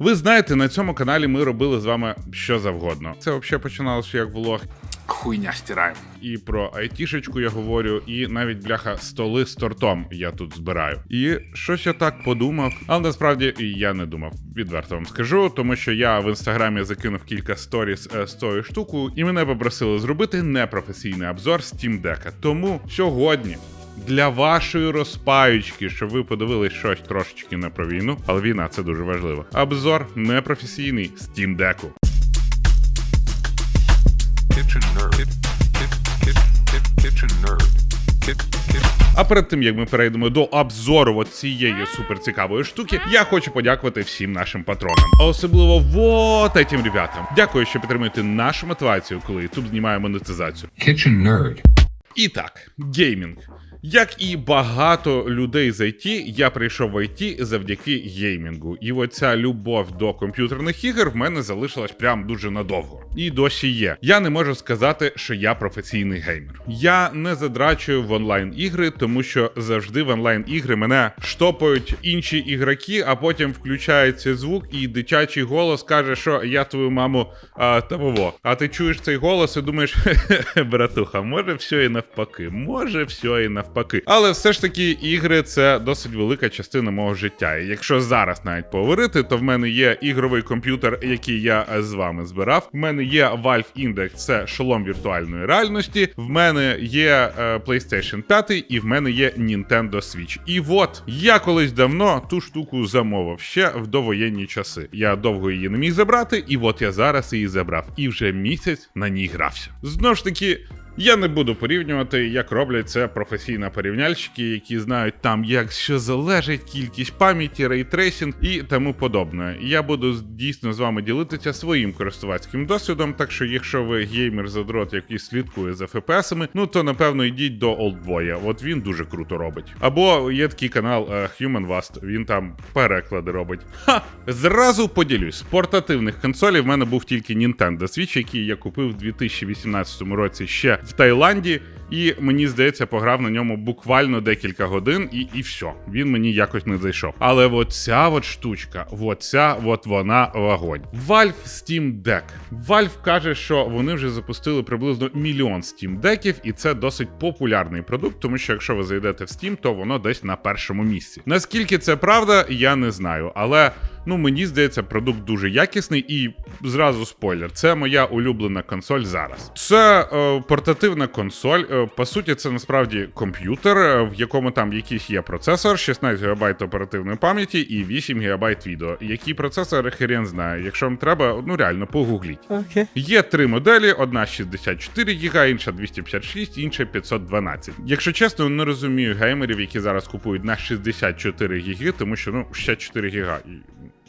Ви знаєте, на цьому каналі ми робили з вами що завгодно. Це взагалі починалося як влог. Хуйня стираємо. І про айтішечку я говорю, і навіть бляха столи з тортом я тут збираю. І щось я так подумав, але насправді я не думав. Відверто вам скажу, тому що я в інстаграмі закинув кілька сторіс е, з тою штукою, і мене попросили зробити непрофесійний обзор Steam Deck. Тому сьогодні для вашої розпаючки, щоб ви подивились щось трошечки не про війну, але війна це дуже важливо. Обзор непрофесійний Steam Deck. А перед тим як ми перейдемо до обзору цієї суперцікавої штуки, я хочу подякувати всім нашим патронам, а особливо вот этим ребятам. Дякую, що підтримуєте нашу мотивацію, коли YouTube знімає монетизацію. Kitchen nerd. І так, геймінг. Як і багато людей з IT, я прийшов в IT завдяки геймінгу. І оця любов до комп'ютерних ігор в мене залишилась прям дуже надовго. І досі є. Я не можу сказати, що я професійний геймер. Я не задрачую в онлайн ігри, тому що завжди в онлайн ігри мене штопають інші ігроки, а потім включається звук, і дитячий голос каже, що я твою маму а, того. А ти чуєш цей голос і думаєш, братуха, може все і навпаки, може все і навпаки. Але все ж таки ігри це досить велика частина мого життя. І якщо зараз навіть поговорити, то в мене є ігровий комп'ютер, який я е, з вами збирав. В мене є Valve Index, це шолом віртуальної реальності. В мене є е, PlayStation 5 і в мене є Nintendo Switch. І от я колись давно ту штуку замовив ще в довоєнні часи. Я довго її не міг забрати, і от я зараз її забрав. І вже місяць на ній грався. Знову ж таки. Я не буду порівнювати, як роблять це професійні порівняльщики, які знають там, як що залежить, кількість пам'яті, рейтрейсинг і тому подобне. Я буду дійсно з вами ділитися своїм користувацьким досвідом. Так що, якщо ви геймер задрот, який слідкує за ФПСами, ну то напевно йдіть до Олдбоя. От він дуже круто робить. Або є такий канал е, Human Vast, він там переклади робить. Ха! Зразу поділюсь. З портативних консолей в мене був тільки Nintendo Switch, який я купив в 2018 році ще в Таїланді. І мені здається, пограв на ньому буквально декілька годин, і, і все. Він мені якось не зайшов. Але от ця от штучка, от ця от вона вогонь. Valve Steam Deck. Valve каже, що вони вже запустили приблизно мільйон Steam Deckів, і це досить популярний продукт, тому що якщо ви зайдете в Steam, то воно десь на першому місці. Наскільки це правда, я не знаю, але. Ну, мені здається, продукт дуже якісний і зразу спойлер. Це моя улюблена консоль зараз. Це е, портативна консоль. Е, по суті, це насправді комп'ютер, е, в якому там якийсь є процесор, 16 ГБ оперативної пам'яті і 8 ГБ відео. Який процесор хрен знає. Якщо вам треба, ну реально погугліть. Окей. Є три моделі: одна 64 ГБ, інша 256, інша 512. Якщо чесно, не розумію геймерів, які зараз купують на 64 ГБ, тому що ну 64 ГБ.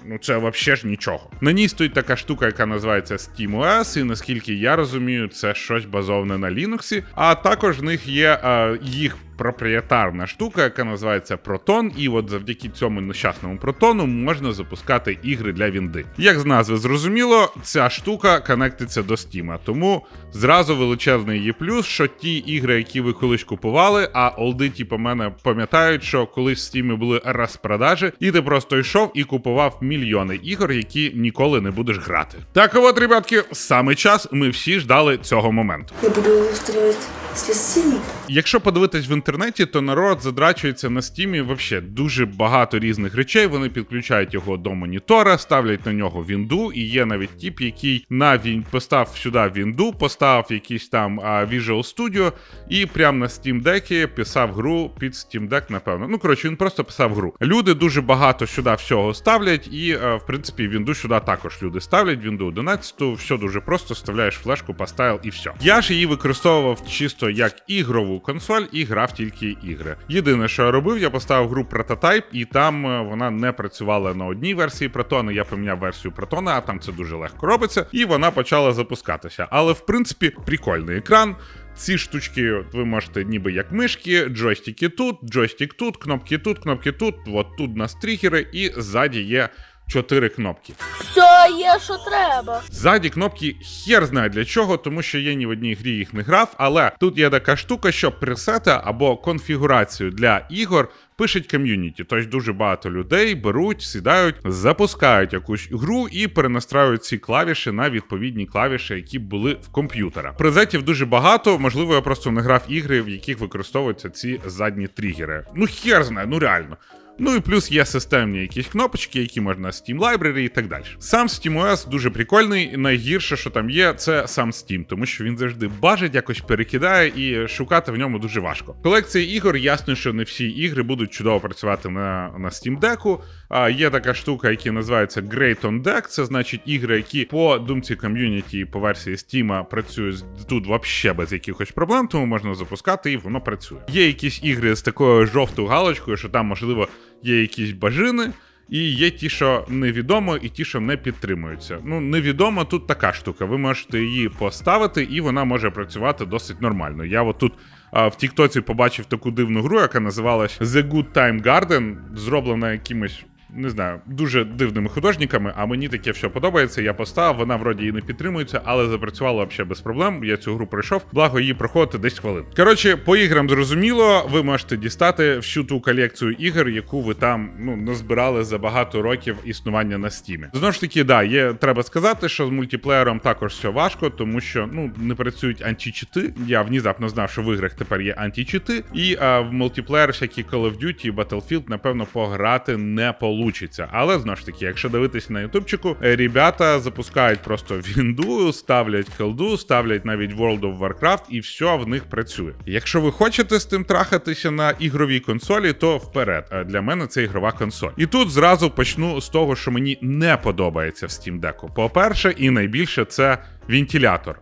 Ну, це взагалі ж нічого. На ній стоїть така штука, яка називається SteamOS, і наскільки я розумію, це щось базоване на Linux. А також в них є е, їх проприєтарна штука, яка називається Proton, і от завдяки цьому нещасному протону можна запускати ігри для Вінди. Як з назви зрозуміло, ця штука конектиться до Steam, тому зразу величезний її плюс, що ті ігри, які ви колись купували, а олди, типу, мене пам'ятають, що колись в Steam були розпродажі, і ти просто йшов і купував мільйони ігор, які ніколи не будеш грати. Так от, ребятки, саме час ми всі ждали цього моменту. Я буду устраивать спецсильник. Якщо подивитись в інтернеті, то народ задрачується на стімі вообще дуже багато різних речей. Вони підключають його до монітора, ставлять на нього вінду, і є навіть тип, який на він постав сюди вінду, поставив якийсь там Visual Studio і прямо на Steam Deck писав гру під Steam Deck, напевно. Ну коротше, він просто писав гру. Люди дуже багато сюди всього ставлять, і е, в принципі вінду сюди також люди ставлять. Вінду 11, все дуже просто, вставляєш флешку, поставив і все. Я ж її використовував чисто як ігрову консоль і грав тільки ігри. Єдине, що я робив, я поставив гру Prototype, і там е, вона не працювала на одній версії Протона. Я поміняв версію Протона, а там це дуже легко робиться, і вона почала запускатися. Але в принципі прикольний екран. Ці штучки ви можете ніби як мишки, джойстики тут, джойстик тут, кнопки тут, кнопки тут. От тут у нас тригери, і ззаді є чотири кнопки. Все є, що треба. Ззаді кнопки хер знає для чого, тому що я ні в одній грі їх не грав. Але тут є така штука, що пресети або конфігурацію для ігор пишуть ком'юніті. Тобто дуже багато людей беруть, сідають, запускають якусь гру і перенастраюють ці клавіші на відповідні клавіші, які були в комп'ютера. Презетів дуже багато. Можливо, я просто не грав ігри, в яких використовуються ці задні тригери. Ну хер знає, ну реально. Ну і плюс є системні якісь кнопочки, які можна Steam Library і так далі. Сам SteamOS дуже прикольний. Найгірше, що там є, це сам Steam, тому що він завжди бажить, якось перекидає і шукати в ньому дуже важко. Колекція ігор, ясно, що не всі ігри будуть чудово працювати на, на Steam Deck. А є така штука, яка називається Great on Deck. Це значить ігри, які по думці ком'юніті по версії Steam працюють тут вообще без якихось проблем, тому можна запускати і воно працює. Є якісь ігри з такою жовтою галочкою, що там можливо є якісь бажини. І є ті, що невідомо, і ті, що не підтримуються. Ну, невідомо тут така штука. Ви можете її поставити, і вона може працювати досить нормально. Я от тут а, в Тіктоці побачив таку дивну гру, яка називалась The Good Time Garden, зроблена якимось. Не знаю, дуже дивними художниками, а мені таке все подобається. Я поставив, вона вроді і не підтримується, але запрацювала взагалі без проблем. Я цю гру пройшов, благо її проходити 10 хвилин. Коротше, по іграм зрозуміло, ви можете дістати всю ту колекцію ігор, яку ви там ну назбирали за багато років існування на стімі. Знову ж таки, да, є треба сказати, що з мультиплеєром також все важко, тому що ну не працюють античити. Я внезапно знав, що в іграх тепер є античити, і а, в мультиплеєр, всякі Call of Duty і Battlefield, напевно, пограти не получиться. Але знову ж таки, якщо дивитись на ютубчику, е, ребята запускають просто вінду, ставлять колду, ставлять навіть World of Warcraft, і все в них працює. Якщо ви хочете з тим трахатися на ігровій консолі, то вперед. Е, Для мене це ігрова консоль. І тут зразу почну з того, що мені не подобається в Steam Deck. По-перше, і найбільше це вентилятор.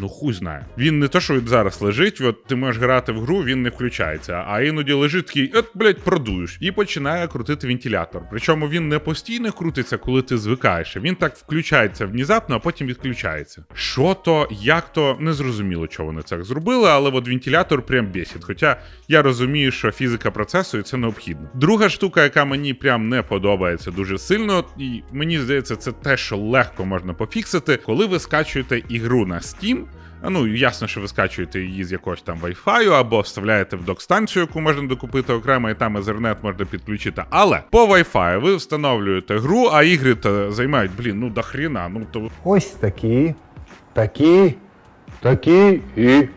Ну, хуй знає. Він не то, що він зараз лежить, от ти можеш грати в гру, він не включається. А іноді лежить такий, от, блядь, продуєш, і починає крутити вентилятор. Причому він не постійно крутиться, коли ти звикаєш. Він так включається внезапно, а потім відключається. Що то, як то, не зрозуміло, чого вони так зробили, але от вентилятор прям бісить. Хоча я розумію, що фізика процесу і це необхідно. Друга штука, яка мені прям не подобається дуже сильно, і мені здається, це те, що легко можна пофіксити, коли ви скачуєте ігру на Steam. Ну, ясно, що ви скачуєте її з якогось там Wi-Fi або вставляєте в док-станцію, яку можна докупити окремо, і там Ethernet можна підключити. Але по Wi-Fi ви встановлюєте гру, а ігри то займають, блін, ну до хріна. Ну то Ось такі, такі, такі і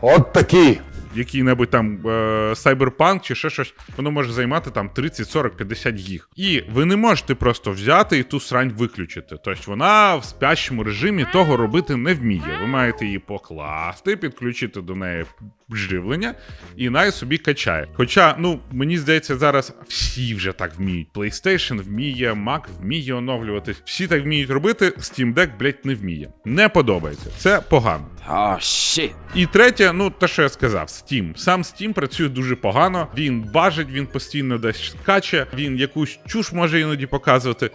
от такі. Який-небудь там е, Cyberpunk чи ще щось, воно може займати там 30, 40, 50 гіг. І ви не можете просто взяти і ту срань виключити. Тобто вона в спящому режимі того робити не вміє. Ви маєте її покласти, підключити до неї живлення, і най собі качає. Хоча, ну мені здається, зараз всі вже так вміють. PlayStation вміє, Mac вміє оновлюватись. Всі так вміють робити. Steam Deck, блять, не вміє. Не подобається. Це погано. Oh shit. І третє, ну те, що я сказав, Steam. Сам Steam працює дуже погано. Він бажить, він постійно десь скаче, він якусь чуш може іноді показувати.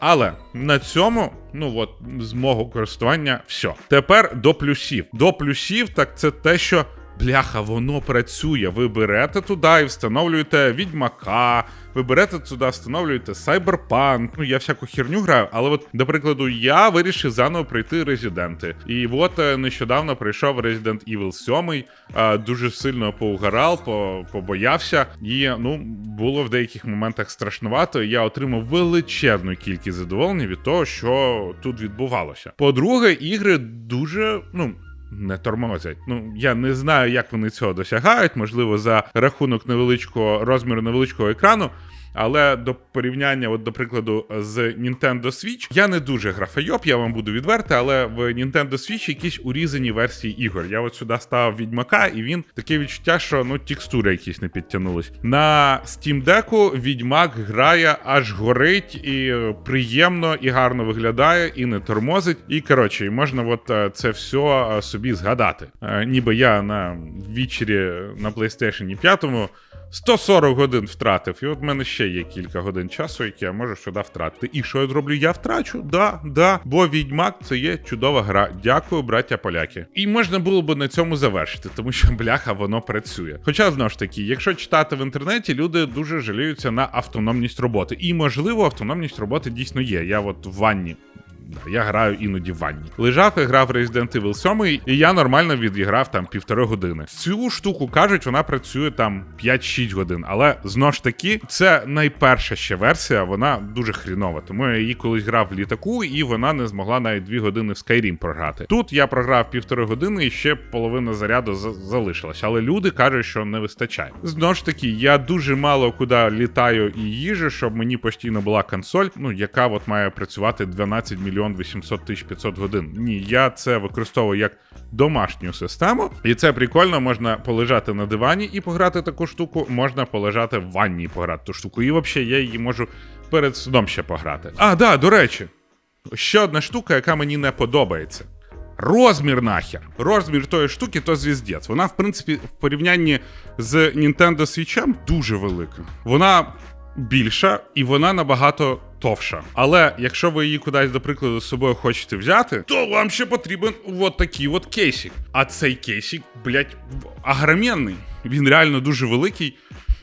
Але на цьому, ну от, з мого користування, все. Тепер до плюсів. До плюсів, так це те, що. Бляха, воно працює. Ви берете туди і встановлюєте відьмака, ви берете туди, встановлюєте Cyberpunk. Ну, я всяку херню граю, але от, до прикладу, я вирішив заново пройти Резиденти. І от е, нещодавно прийшов Resident Evil 7, е, дуже сильно поугарав, по, побоявся. І ну, було в деяких моментах страшнувато. Я отримав величезну кількість задоволення від того, що тут відбувалося. По-друге, ігри дуже, ну не тормозять. Ну я не знаю, як вони цього досягають. Можливо, за рахунок невеличкого розміру невеличкого екрану. Але до порівняння, от до прикладу, з Nintendo Switch, я не дуже графайоп, я вам буду відверти, але в Nintendo Switch якісь урізані версії ігор. Я от сюди ставив Відьмака, і він таке відчуття, що ну текстури якісь не підтягнулись. На Steam Deck Відьмак грає аж горить і е, приємно і гарно виглядає, і не тормозить. І коротше, можна от е, це все е, собі згадати. Ніби я на вічері на PlayStation 5 140 годин втратив, і от в мене ще є кілька годин часу, які я можу сюди втратити. І що я зроблю? Я втрачу? Да, да. Бо відьмак це є чудова гра. Дякую, браття поляки. І можна було б на цьому завершити, тому що бляха воно працює. Хоча знову ж таки, якщо читати в інтернеті, люди дуже жаліються на автономність роботи. І можливо, автономність роботи дійсно є. Я от в ванні Да, я граю іноді в ванні. Лежав і грав Resident Evil 7, і я нормально відіграв там півтори години. Цю штуку кажуть, вона працює там 5-6 годин. Але знову ж таки, це найперша ще версія, вона дуже хрінова. Тому я її колись грав в літаку, і вона не змогла навіть 2 години в Skyrim програти. Тут я програв півтори години і ще половина заряду за- залишилась. Але люди кажуть, що не вистачає. Знову ж таки, я дуже мало куди літаю і їжу, щоб мені постійно була консоль, ну яка от має працювати 12 мільйон 800 тисяч 500 годин. Ні, я це використовую як домашню систему, і це прикольно. Можна полежати на дивані і пограти таку штуку, можна полежати в ванні і пограти ту штуку. І взагалі я її можу перед сном ще пограти. А, да, до речі, ще одна штука, яка мені не подобається. Розмір нахер. Розмір тої штуки то звіздець. Вона, в принципі, в порівнянні з Nintendo Switch дуже велика. Вона більша і вона набагато товша. Але якщо ви її кудись, до прикладу, з собою хочете взяти, то вам ще потрібен от такий от кейсик. А цей кейсик, блядь, агроменний. Він реально дуже великий.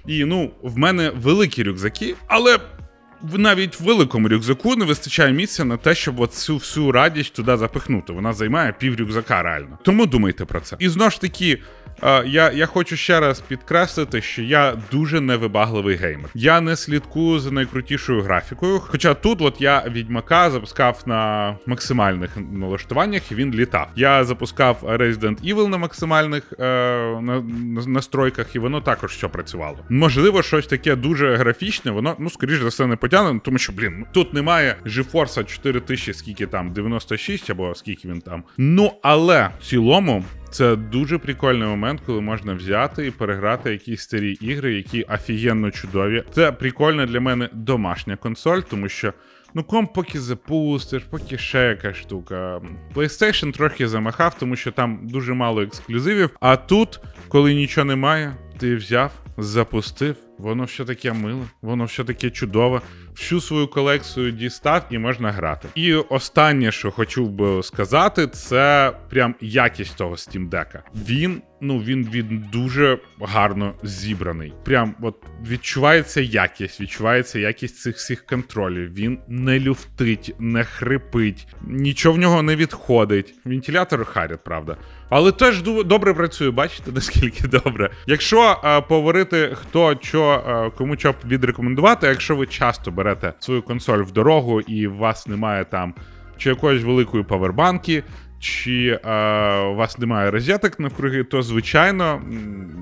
І ну, в мене великі рюкзаки, але навіть в великому рюкзаку не вистачає місця на те, щоб от цю всю радість туди запихнути. Вона займає пів рюкзака реально. Тому думайте про це. І знову ж таки. Я, я хочу ще раз підкреслити, що я дуже невибагливий геймер. Я не слідкую за найкрутішою графікою. Хоча тут, от я відьмака запускав на максимальних налаштуваннях, і він літав. Я запускав Resident Evil на максимальних е, на, на- настройках, і воно також що працювало. Можливо, щось таке дуже графічне, воно, ну, скоріш за все, не потягне, тому що, блін, ну, тут немає GeForce 4000, скільки там, 96 або скільки він там. Ну, але в цілому. Це дуже прикольний момент, коли можна взяти і переграти якісь старі ігри, які офігенно чудові. Це прикольна для мене домашня консоль, тому що ну комп поки запустиш, поки ще яка штука. PlayStation трохи замахав, тому що там дуже мало ексклюзивів. А тут, коли нічого немає, ти взяв, запустив. Воно все таке миле, воно все таке чудове. Всю свою колекцію дістав і можна грати. І останнє, що хочу би сказати, це прям якість того Steam Deck. Він, ну він, він дуже гарно зібраний. Прям от відчувається якість, відчувається якість цих всіх контролів. Він не люфтить, не хрипить, нічого в нього не відходить. Вентилятор харять, правда. Але теж добре працює, бачите, наскільки добре. Якщо е, поговорити, хто що, е, кому що відрекомендувати, якщо ви часто берете свою консоль в дорогу і у вас немає там чи якоїсь великої павербанки, чи е, у вас немає розеток навкруги, то звичайно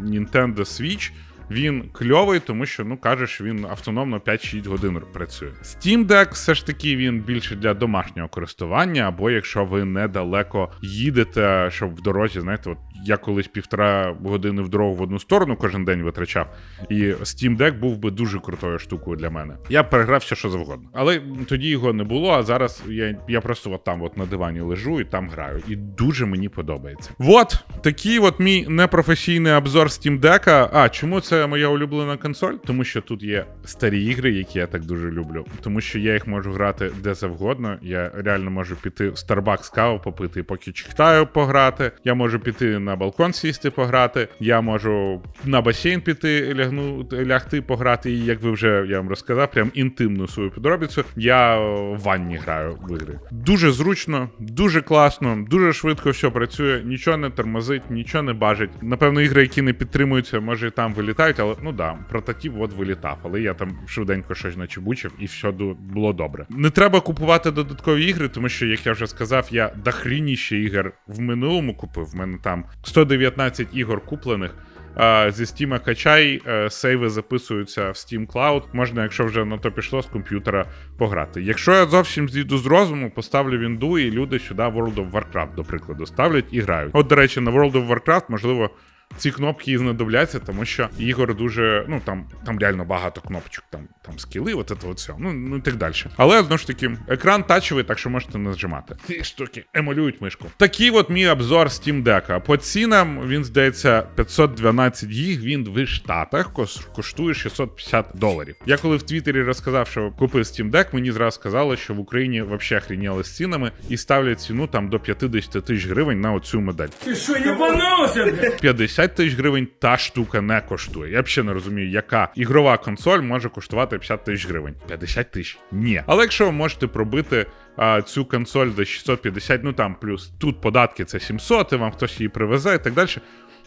Nintendo Switch. Він кльовий, тому що ну кажеш, він автономно 5-6 годин працює. Steam Deck все ж таки він більше для домашнього користування, або якщо ви недалеко їдете, щоб в дорозі, знаєте, от я колись півтора години в дорогу в одну сторону кожен день витрачав, і Steam Deck був би дуже крутою штукою для мене. Я переграв ще що завгодно. Але тоді його не було. А зараз я, я просто от там от на дивані лежу і там граю. І дуже мені подобається. От такий от мій непрофесійний обзор Steam Deck. А чому це моя улюблена консоль? Тому що тут є старі ігри, які я так дуже люблю. Тому що я їх можу грати де завгодно. Я реально можу піти в Starbucks каву попити, поки читаю пограти. Я можу піти на балкон сісти пограти. Я можу на басейн піти, лягну, лягти пограти. І як ви вже я вам розказав, прям інтимну свою підробицю. Я в ванні граю в ігри. Дуже зручно, дуже класно, дуже швидко все працює, нічого не тормозить, нічого не бажить. Напевно, ігри, які не підтримуються, може і там вилітають, але ну да, прототип от вилітав. Але я там швиденько щось начебучив, і все було добре. Не треба купувати додаткові ігри, тому що, як я вже сказав, я дохрініще ігор в минулому купив. В мене там 119 ігор куплених. Зі Steam качай, е, сейви записуються в Steam Cloud. Можна, якщо вже на то пішло, з комп'ютера пограти. Якщо я зовсім зійду з розуму, поставлю вінду, і люди сюди World of Warcraft, до прикладу, ставлять і грають. От, до речі, на World of Warcraft, можливо. Ці кнопки і знадобляться, тому що ігор дуже. Ну там там реально багато кнопочок, там там скіли, от це от все. Ну, ну і так далі. Але знову ж таки, екран тачовий, так що можете не зжимати. Ці штуки емулюють мишку. Такий от мій обзор Steam Deck. По цінам він здається 512 гіг. Він в Штатах коштує 650 доларів. Я коли в Твіттері розказав, що купив Steam Deck, мені зразу сказали, що в Україні взагалі хріняли з цінами і ставлять ціну там до 50 тисяч гривень на оцю модель. Ти що, єбанувся? 50 50 тисяч гривень та штука не коштує. Я взагалі не розумію, яка ігрова консоль може коштувати 50 тисяч гривень. 50 тисяч? Ні. Але якщо ви можете пробити а, цю консоль до 650, ну там плюс тут податки це 700, і вам хтось її привезе і так далі.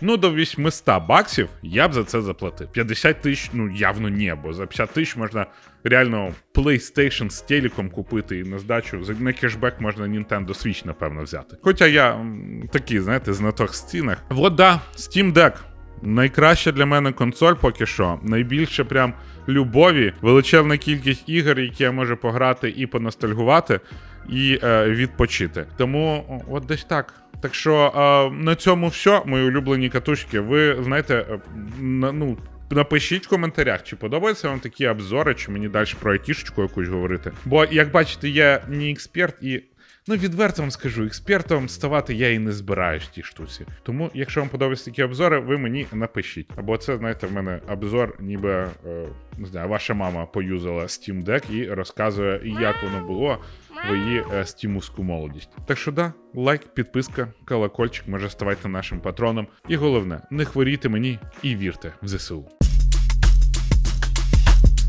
Ну, до 800 баксів я б за це заплатив. 50 тисяч, ну явно ні, бо за 50 тисяч можна реально PlayStation з телеком купити і на здачу на кешбек можна Nintendo Switch, напевно, взяти. Хоча я такий, знаєте, знаток з стінах. Вода, Steam Deck. Найкраща для мене консоль поки що. Найбільше прям любові, величезна кількість ігор, які я можу пограти і поностальгувати, і е, відпочити. Тому от десь так. Так що е, на цьому все, мої улюблені катушки. Ви знаєте, е, на, ну. Напишіть в коментарях, чи подобаються вам такі обзори, чи мені далі про айтішечку якусь говорити. Бо, як бачите, я не експерт і. Ну, відверто вам скажу, експертом ставати я і не збираюсь в тій штуці. Тому, якщо вам подобаються такі обзори, ви мені напишіть. Або це, знаєте, в мене обзор, ніби е, не знаю, ваша мама поюзала Steam Deck і розказує, як воно було в її е, стімовську молодість. Так що да, лайк, підписка, колокольчик, може ставайте нашим патроном. І головне, не хворійте мені і вірте в ЗСУ.